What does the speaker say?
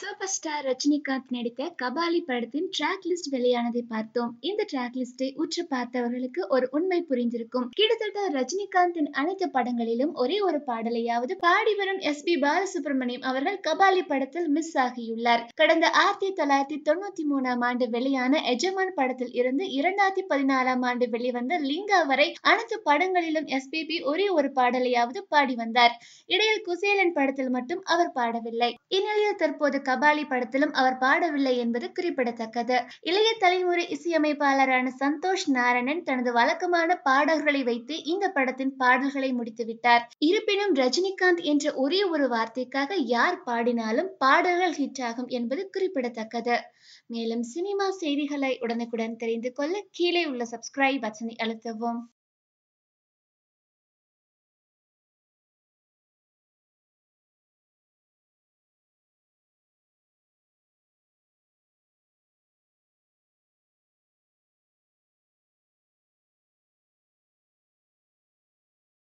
Super star Rajinikanth நடித்த கபாலி படத்தின் track list வெளியானதை பார்த்தோம். இந்த ட்ராக் லிஸ்டை உற்று பார்த்தவர்களுக்கு ஒரு உண்மை புரிந்திருக்கும். கிட்டத்தட்ட ரஜினிகாந்தின் அனைத்து படங்களிலும் ஒரே ஒரு பாடலையாவது பாடி வரும் எஸ் பி பாலசுப்ரமணியம் அவர்கள் கபாலி படத்தில் மிஸ் ஆகியுள்ளார். கடந்த ஆயிரத்தி தொள்ளாயிரத்தி தொண்ணூத்தி மூணாம் ஆண்டு வெளியான எஜமான் படத்தில் இருந்து இரண்டாயிரத்தி பதினாலாம் ஆண்டு வெளிவந்த லிங்கா வரை அனைத்து படங்களிலும் எஸ்பிபி ஒரே ஒரு பாடலையாவது பாடி வந்தார். இடையில் குசேலன் படத்தில் மட்டும் அவர் பாடவில்லை. இந்நிலையில் தற்போது கபாலி படத்திலும் அவர் பாடவில்லை என்பது குறிப்பிடத்தக்கது. இளைய தலைமுறை இசையமைப்பாளரான சந்தோஷ் நாராயணன் தனது வழக்கமான பாடல்களை வைத்து இந்த படத்தின் பாடல்களை முடித்துவிட்டார். இருப்பினும் ரஜினிகாந்த் என்ற ஒரே ஒரு வார்த்தைக்காக யார் பாடினாலும் பாடல்கள் ஹிட் ஆகும் என்பது குறிப்பிடத்தக்கது. மேலும் சினிமா செய்திகளை உடனுக்குடன் தெரிந்து கொள்ள கீழே உள்ள சப்ஸ்கிரைப் பட்டனை அழுத்தவும்.